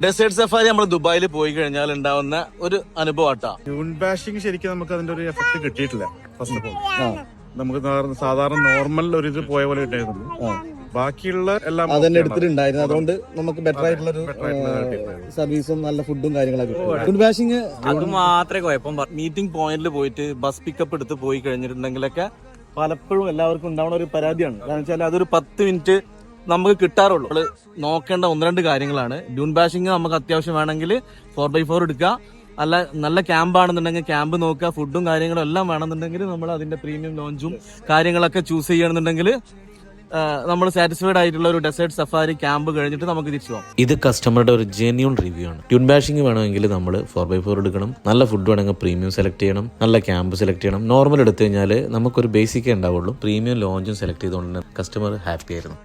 Desert safari നമ്മൾ ദുബായിൽ പോയി കഴിഞ്ഞാൽ ഉണ്ടാവുന്ന ഒരു അനുഭവം ട്യൂൺ ബാഷിംഗ് ശരിക്കും നമുക്ക് അതിന്റെ ഒരു എഫക്ട് കിട്ടിയിട്ടില്ല ഫസ്റ്റ് ഓഫ് ഓൾ നമുക്ക് സാധാരണ- നോർമൽ ഒരു ഇത് പോയ പോലെ കിട്ടിയിരുന്നു. ബാക്കിയുള്ള എല്ലാം അതന്നെ. എടുത്തിട്ടുണ്ടായിരുന്നു. അതുകൊണ്ട് നമുക്ക് ബെറ്റർ ആയിട്ടുള്ള ഒരു. സർവീസും നല്ല ഫുഡും കാര്യങ്ങളൊക്കെ ബാഷിംഗ് അത് മാത്രമേ കുഴപ്പം മീറ്റിംഗ് പോയിന്റിൽ പോയിട്ട് ബസ് പിക്കപ്പ് എടുത്ത് പോയി കഴിഞ്ഞിട്ടുണ്ടെങ്കിലൊക്കെ പലപ്പോഴും എല്ലാവർക്കും ഉണ്ടാവുന്ന ഒരു പരാതിയാണ്. കാരണം വെച്ചാൽ അതൊരു പത്ത് മിനിറ്റ് നമുക്ക് കിട്ടാറുള്ളൂ. നമ്മൾ നോക്കേണ്ട ഒന്ന് രണ്ട് കാര്യങ്ങളാണ്. ഡ്യൂൺ ബാഷിംഗ് നമുക്ക് അത്യാവശ്യം വേണമെങ്കിൽ ഫോർ ബൈ ഫോർ എടുക്കുക. അല്ല നല്ല ക്യാമ്പ് ആണെന്നുണ്ടെങ്കിൽ ക്യാമ്പ് നോക്കുക. ഫുഡും കാര്യങ്ങളും എല്ലാം വേണമെന്നുണ്ടെങ്കിൽ നമ്മൾ അതിന്റെ പ്രീമിയം ലോഞ്ചും കാര്യങ്ങളൊക്കെ ചൂസ് ചെയ്യണമെന്നുണ്ടെങ്കിൽ നമ്മൾ സാറ്റിസ്ഫൈഡ് ആയിട്ടുള്ള ഒരു ഡെസേർട്ട് സഫാരി ക്യാമ്പ് കഴിഞ്ഞിട്ട് നമുക്ക് തിരിച്ചു പോകാം. ഇത് കസ്റ്റമറുടെ ഒരു ജെന്യൂൺ റിവ്യൂ ആണ്. ട്യൂൺ ബാഷിംഗ് വേണമെങ്കിൽ നമ്മൾ ഫോർ ബൈ ഫോർ എടുക്കണം. നല്ല ഫുഡ് വേണമെങ്കിൽ പ്രീമിയം സെലക്ട് ചെയ്യണം. നല്ല ക്യാമ്പ് സെലക്ട് ചെയ്യണം. നോർമൽ എടുത്തു കഴിഞ്ഞാൽ നമുക്കൊരു ബേസിക്കേ ഉണ്ടാവുള്ളൂ. പ്രീമിയം ലോഞ്ചും സെലക്ട് ചെയ്തുകൊണ്ട് കസ്റ്റമർ ഹാപ്പി ആയിരുന്നു.